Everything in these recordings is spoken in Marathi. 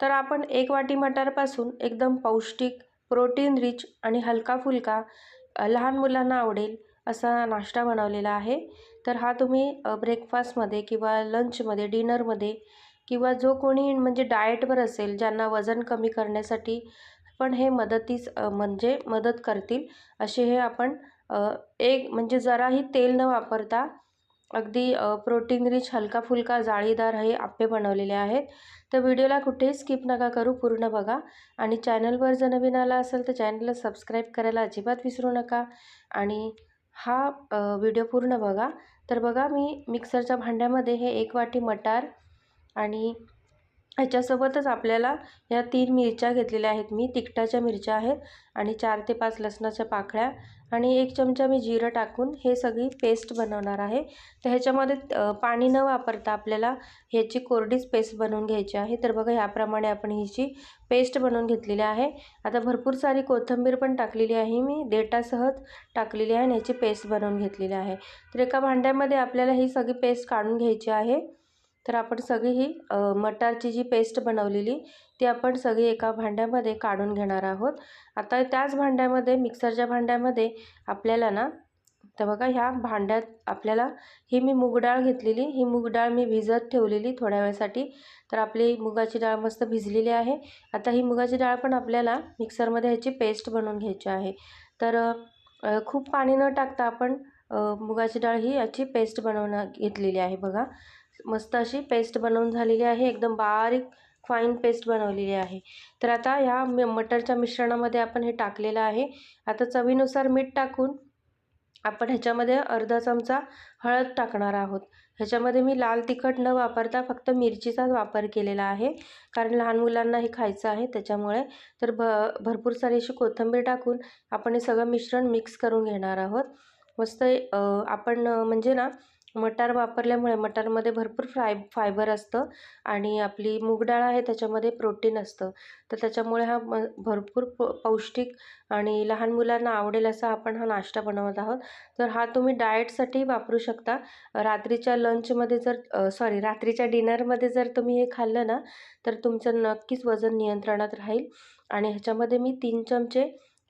तर आपण एक वाटी मटारपासून एकदम पौष्टिक प्रोटीन रिच आणि हलका फुलका लहान मुलांना आवडेल असा नाश्ता बनवलेला आहे. तर हा तुम्ही ब्रेकफास्टमध्ये किंवा लंचमध्ये डिनरमध्ये किंवा जो कोणी म्हणजे डाएटवर असेल ज्यांना वजन कमी करण्यासाठी पण हे मदतीस म्हणजे मदत करतील असे हे आपण एक म्हणजे जराही तेल न वापरता अगदी प्रोटीन रिच हलका फुलका जाळीदार हे आप्पे बनवलेले आहेत. तर व्हिडिओला कुठेही स्किप नका करू पूर्ण बघा. आणि चॅनलवर जर नवीन आला असेल तर चॅनलला सबस्क्राईब करायला अजिबात विसरू नका. आणि हा व्हिडिओ पूर्ण बघा. तर बघा मी मिक्सरच्या भांड्यामध्ये हे एक वाटी मटार आणि ह्याच्यासोबतच आपल्याला या तीन मिरच्या घेतलेल्या आहेत. मी तिखटाच्या मिरच्या आहेत आणि चार ते पाच लसणाच्या पाकळ्या आणि एक चमचा मी जिरं टाकून हे सगळी पेस्ट बनवणार आहे. तर ह्याच्यामध्ये पाणी न वापरता आपल्याला ह्याची कोरडीच पेस्ट बनवून घ्यायची आहे. तर बघा ह्याप्रमाणे आपण हिची पेस्ट बनवून घेतलेली आहे. आता भरपूर सारी कोथिंबीर पण टाकलेली आहे मी. देटासहच टाकलेली आहे आणि ह्याची पेस्ट बनवून घेतलेली आहे. तर एका भांड्यामध्ये आपल्याला ही सगळी पेस्ट काढून घ्यायची आहे. तर आपण सगळी ही मटारची जी पेस्ट बनवलेली ती आपण सगळी एका भांड्यामध्ये काढून घेणार आहोत. आता त्याच भांड्यामध्ये मिक्सरच्या भांड्यामध्ये आपल्याला ना तर बघा ह्या भांड्यात आपल्याला ही मी मूगडाळ घेतलेली. ही मूगडाळ मी भिजत ठेवलेली थोड्या वेळासाठी. तर आपली मुगाची डाळ मस्त भिजलेली आहे. आता ही मुगाची डाळ पण आपल्याला मिक्सरमध्ये ह्याची पेस्ट बनवून घ्यायची आहे. तर खूप पाणी न टाकता आपण मुगाची डाळ ही याची पेस्ट बनवणं घेतलेली आहे बघा. मस्त अशी पेस्ट बनवून झालेली आहे. एकदम बारीक फाईन पेस्ट बनवलेली आहे. तर आता ह्या मटरच्या मिश्रणामध्ये आपण हे टाकलेलं आहे. आता चवीनुसार मीठ टाकून आपण ह्याच्यामध्ये अर्धा चमचा हळद टाकणार आहोत. ह्याच्यामध्ये मी लाल तिखट न वापरता फक्त मिरचीचाच वापर केलेला आहे. कारण लहान मुलांना हे खायचं आहे त्याच्यामुळे. तर भ भरपूर सारी अशी कोथिंबीर टाकून आपण हे सगळं मिश्रण मिक्स करून घेणार आहोत. मस्त आपण म्हणजे ना मटार वापरल्यामुळे मटारमध्ये भरपूर फ्राय फायबर असतं आणि आपली मूगडाळ आहे त्याच्यामध्ये प्रोटीन असतं. तर त्याच्यामुळे हा म भरपूर पौष्टिक आणि लहान मुलांना आवडेल असा आपण हा नाश्ता बनवत आहोत. तर हा तुम्ही डाएटसाठी वापरू शकता. रात्रीच्या लंचमध्ये जर सॉरी रात्रीच्या डिनरमध्ये जर तुम्ही हे खाल्लं ना तर तुमचं नक्कीच वजन नियंत्रणात राहील. आणि ह्याच्यामध्ये मी तीन चमचे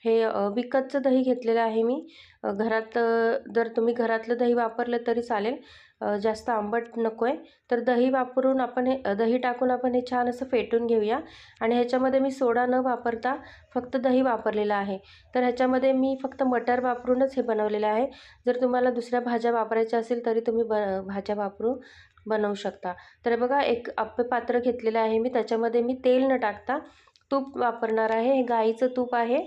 हे विकतचं दही घेतलेलं आहे मी. घरात जर तुम्ही घरातलं दही वापरलं तरी चालेल. जास्त आंबट नको आहे तर दही वापरून आपण हे दही टाकून आपण हे छान असं फेटून घेऊया. आणि ह्याच्यामध्ये मी सोडा न वापरता फक्त दही वापरलेलं आहे. तर ह्याच्यामध्ये मी फक्त मटर वापरूनच हे बनवलेलं आहे. जर तुम्हाला दुसऱ्या भाज्या वापरायच्या असेल तरी तुम्ही ब भाज्या वापरून बनवू शकता. तर बघा एक आप्पे पात्र घेतलेलं आहे मी. त्याच्यामध्ये मी तेल न टाकता तूप वापरणार आहे. हे गाईचं तूप आहे.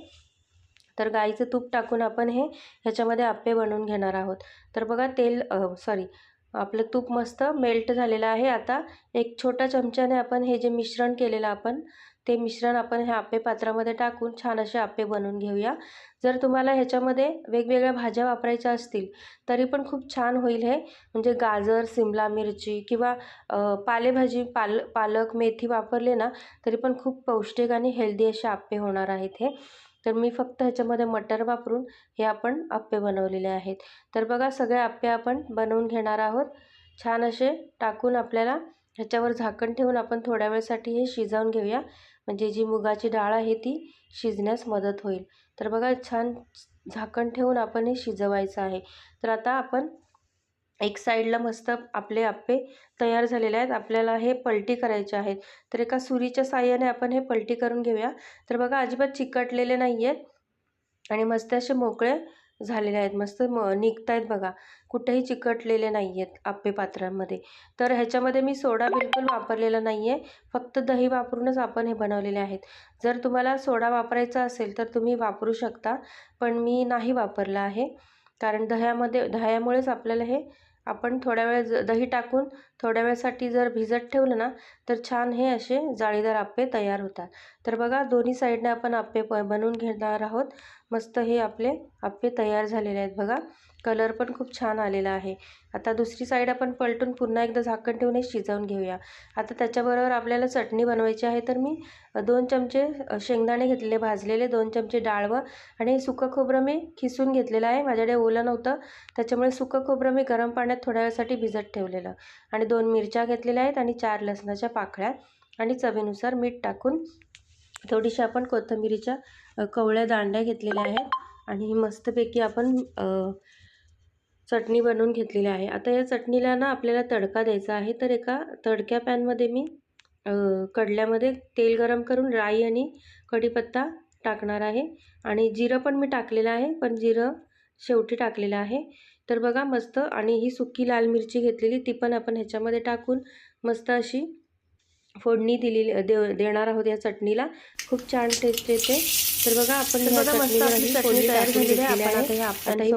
तर गाईचं तूप टाकून आपण हे ह्याच्यामध्ये आप्पे बनवून घेणार आहोत. तर बघा तेल सॉरी आपलं तूप मस्त मेल्ट झालेलं आहे. आता एक छोट्या चमच्याने आपण हे जे मिश्रण केलेलं आपण ते मिश्रण आपण ह्या आप्पे पात्रामध्ये टाकून छान असे आप्पे बनवून घेऊया. जर तुम्हाला ह्याच्यामध्ये वेगवेगळ्या भाज्या वापरायच्या असतील तरी पण खूप छान होईल हे. म्हणजे गाजर सिमला मिरची किंवा पालेभाजी पाल पालक मेथी वापरले ना तरी पण खूप पौष्टिक आणि हेल्दी असे आप्पे होणार आहेत हे. तर मी फक्त ह्याच्यामध्ये मटर वापरून हे आपण आप्पे बनवलेले आहेत. तर बघा सगळे आप्पे आपण बनवून घेणार आहोत. छान असे टाकून आपल्याला ह्याच्यावर झाकण ठेवून आपण थोड्या वेळसाठी हे शिजवून घेऊया. म्हणजे जी मुगाची डाळ आहे ती शिजण्यास मदत होईल. तर बघा छान झाकण ठेवून आपण हे शिजवायचं आहे. तर आता आपण एक साईडला मस्त आपले आप्पे तयार झालेले आहेत. आपल्याला हे पलटी करायचे आहेत. तर एका सुरीच्या साह्याने आपण हे पलटी करून घेऊया. तर बघा अजिबात चिकटलेले नाही आहेत आणि मस्त असे मोकळे झालेले आहेत. मस्त म निघत आहेत बघा. कुठेही चिकटलेले नाही आहेत आप्पे पात्रांमध्ये. तर ह्याच्यामध्ये मी सोडा बिलकुल वापरलेला नाही आहे फक्त दही वापरूनच आपण हे बनवलेले आहेत. जर तुम्हाला सोडा वापरायचा असेल तर तुम्ही वापरू शकता पण मी नाही वापरला आहे. कारण दह्यामध्ये दह्यामुळेच आपल्याला हे आपण थोड्या वेळ दही टाकून थोड्या वेळासाठी जर भिजत ठेवलं ना तर छान हे असे जाळीदार आप्पे तयार होतात. तर बघा दोन्ही साईडने आपण आप्पे प बनवून घेणार आहोत. मस्त हे आपले आप्पे तयार झालेले आहेत बघा. कलर पण खूप छान आलेला आहे. आता दुसरी साईड आपण पलटून पुन्हा एकदा झाकण ठेवून हे शिजवून घेऊया. आता त्याच्याबरोबर आपल्याला चटणी बनवायची आहे तर मी दोन चमचे शेंगदाणे घेतलेले भाजलेले दोन चमचे डाळवं आणि सुकं खोबरं मी खिसून घेतलेलं आहे. माझ्याकडे ओलं नव्हतं. त्याच्यामुळे सुकं खोबरं मी गरम पाण्यात थोड्या वेळासाठी भिजत ठेवलेलं. आणि दोन मिरच्या घेतलेल्या आहेत आणि चार लसणाच्या पाकळ्या आणि चवीनुसार मीठ टाकून थोडीशी आपण कोथंबिरीच्या कवळ्या दांड्या घेतलेल्या आहेत आणि मस्तपैकी आपण चटणी बनवून घेतलेली आहे. आता या चटणीला ना आपल्याला तडका द्यायचा आहे. तर एका तडक्या पॅनमध्ये मी कडल्यामध्ये तेल गरम करून राई आणि कढीपत्ता टाकणार आहे. आणि जिरं पण मी टाकलेलं आहे पण जिरं शेवटी टाकलेलं आहे. तर बघा मस्त आणि ही सुकी लाल मिरची घेतलेली ती पण आपण ह्याच्यामध्ये टाकून मस्त अशी फोडणी दिलेली दे देणार आहोत या चटणीला खूप छान टेस्ट येते तर बघा आपण चटणी तयार झालेली आहे. आता ही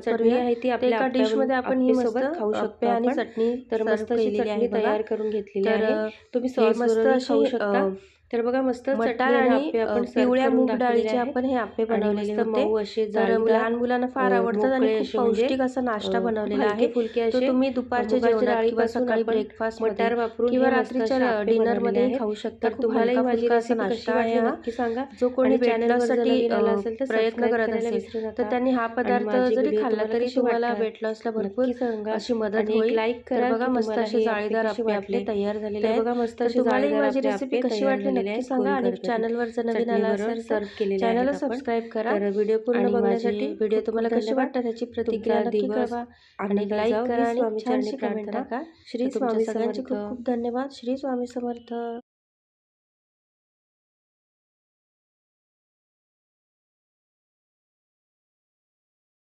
चटणी. आहे ती आपल्या डिशमध्ये आपण ही आप्यासोबत खाऊ शकतो आणि. चटणी तर मस्त चटणी. तयार करून घेतलेली तर आहे तुम्ही सॉस मस्त खाऊ शकता तर बघा मस्त मटार आणि पिवळ्या मूग डाळीचे. आपण हे आणि बनवलेले होते तर लहान मुलांना फार आवडतात आणि म्हणजे, पौष्टिक असा नाश्ता बनवलेला आहे तो असे तुम्ही दुपारच्या जेवणात किंवा सकाळी ब्रेकफास्ट मटार वापरून किंवा रात्रीच्या डिनरमध्ये. खाऊ शकता तुम्हालाही हलका माझी फुलका असा नाश्ता आहे. नक्की सांगा जो कोणी साठी, असेल तर प्रयत्न करत असेल तर. त्यांनी हा पदार्थ जरी खाल्ला तुम्हाला तरी तुम्हाला? वेट लॉसला भरपूर. अशी मदत होईल लाईक करा बघा मस्त तुम्हाला असे जाळीदार आपले वाटले. तयार झालेले बघा मस्त अशी जाळीदार माझी आपले रेसिपी कशी वाटली नक्की आहेत. सांगा आणि नवीन आला असेल तर चॅनलला. सबस्क्राईब करा तर व्हिडिओ पूर्ण बघण्यासाठी व्हिडिओ तुम्हाला कशी धन्यवाद. वाटतात त्याची प्रतिक्रिया नक्की कळवा आणि लाईक करा आणि छानशी कमेंट. टाका श्री स्वामी सगळ्यांचे. खूप खूप धन्यवाद श्री स्वामी समर्थ